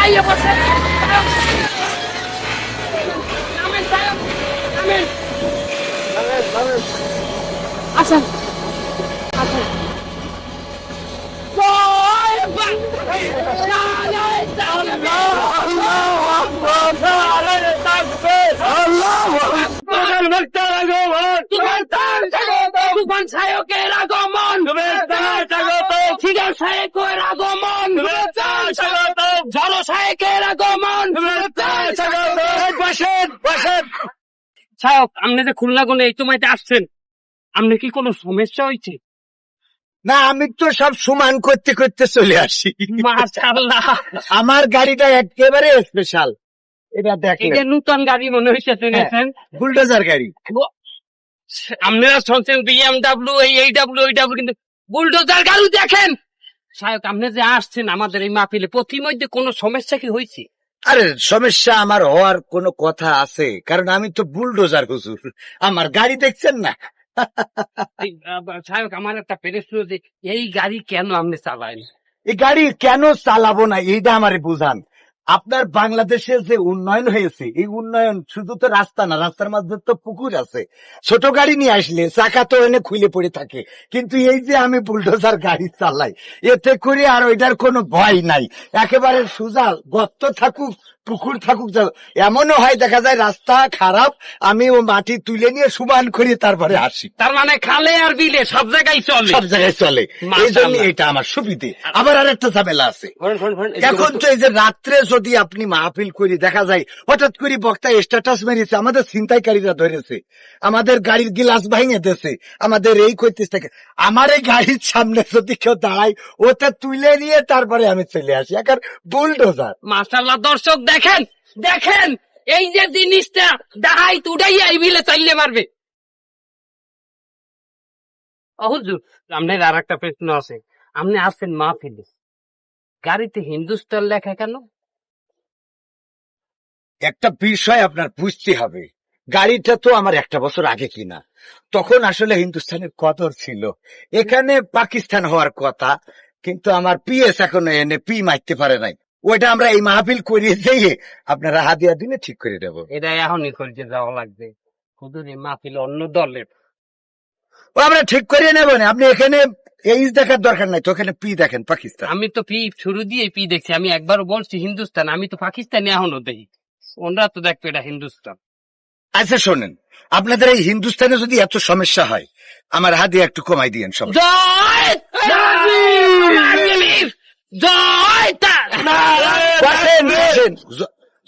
সাহেব নামেন আসেন। আসেন। আগমন। আগমন। আপনি কি সমস্যা হয়েছে না আমি তো সব সমান করতে করতে চলে আসি আমার গাড়িটা একেবারে স্পেশাল এটা দেখেন নতুন গাড়ি মনে শুনেছেন বুলডোজার গাড়ি আপনারা শুনছেন বিএমডাব্লিউ এই এই ডাব্লিউ ওই ডাব্লিউ কিন্তু বুলডোজার গাড়ি দেখেন। সায়ক আপনি যে আসছেন আমাদের এই মাহফিলে প্রতিমধ্যে কোনো সমস্যা কি হয়েছে? আরে সমস্যা আমার হওয়ার কোন কথা আছে কারণ আমি তো বুলডোজার হুজুর। আমার গাড়ি দেখছেন না? সাহেব আমার একটা যে এই গাড়ি কেন আপনি চালায় এই গাড়ি কেন চালাবো না? এইটা আমার বুঝান। আপনার বাংলাদেশে যে উন্নয়ন হয়েছে, এই উন্নয়ন শুধু তো রাস্তা না, রাস্তার মধ্যে তো পুকুর আছে। ছোট গাড়ি নিয়ে আসলে চাকা তো এনে খুলে পড়ে থাকে। কিন্তু এই যে আমি বুলডোজার গাড়ি চালাই, এতে করে আর ওইটার কোনো ভয় নাই। একেবারে সুজা গর্ত থাকুক পুকুর থাকুক এমনও হয় দেখা যায় রাস্তা খারাপ আমি ও মাটি তুলে নিয়ে সুবান করে তারপরে আসি। তার মানে খালে আর বিলে সব জায়গায় চলে। সব জায়গায় চলে। এই জন্য এটা আমার সুবিধে। আবার আর একটা ঝামেলা আছে। এখন তো এই যে রাত্রে যদি আপনি মাহফিল করি দেখা যায় হঠাৎ করে বক্তা স্ট্যাটাস মেরেছে আমাদের ছিনতাইকারীরা ধরেছে আমাদের গাড়ির গিলাস ভাঙে দিয়েছে আমাদের এই করতে থাকে আমার এই গাড়ির সামনে যদি কেউ দাঁড়ায় ওটা তুলে নিয়ে তারপরে আমি চলে আসি। এখন বুলডোজার মাশাল্লাহ দর্শক দেখেন দেখেন, এই যে জিনিসটা দাহাই তুডাই এই বিলে চাইলে অহুজুর আপনার আর একটা প্রশ্ন আছে। আপনি মাহফিলে। গাড়িতে হিন্দুস্তান লেখা কেন? একটা বিষয় আপনার বুঝতে হবে। গাড়িটা তো আমার একটা বছর আগে কিনা। তখন আসলে হিন্দুস্তানের কদর ছিল। এখানে পাকিস্তান হওয়ার কথা, কিন্তু আমার পিএস এখনও এনে পি মারতে পারে নাই। ওইটা আমরা এই মাহফিল করিয়ে দিয়ে আপনারা হাদিয়া দিলে ঠিক করে দেব। এটা এখনই করতে যাওয়া লাগবে। হুজুর এই মাহফিল অন্য দলের। ও আমরা ঠিক করিয়ে নেব না। আপনি এখানে এই দেখার দরকার নাই তো ওখানে পি দেখেন পাকিস্তান। আমি তো পি শুরু দিয়ে পি দেখছি। আমি একবারও বলছি হিন্দুস্তান আমি তো পাকিস্তানি এখনও দেখি। ওনরা তো দেখতো এটা হিন্দুস্তান। আচ্ছা শোনেন আপনাদের এই হিন্দুস্তানে যদি এত সমস্যা হয় আমার হাদিয়া একটু কমাই দিয়েন সব জয় জয় জয় বসেন।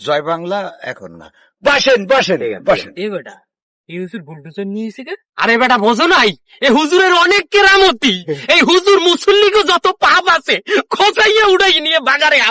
জয় বাংলা এখন না। বসেন বসেন বসেন। এই বেটা এই হুজুর বুলডোজার নিয়েছে কে? আরে বেটা বোঝো নাই এই হুজুরের অনেক কেরামতি। এই হুজুর মুসল্লিকে যত পাপ আছে খোঁচাইয়া উড়াই নিয়ে বাগারে আল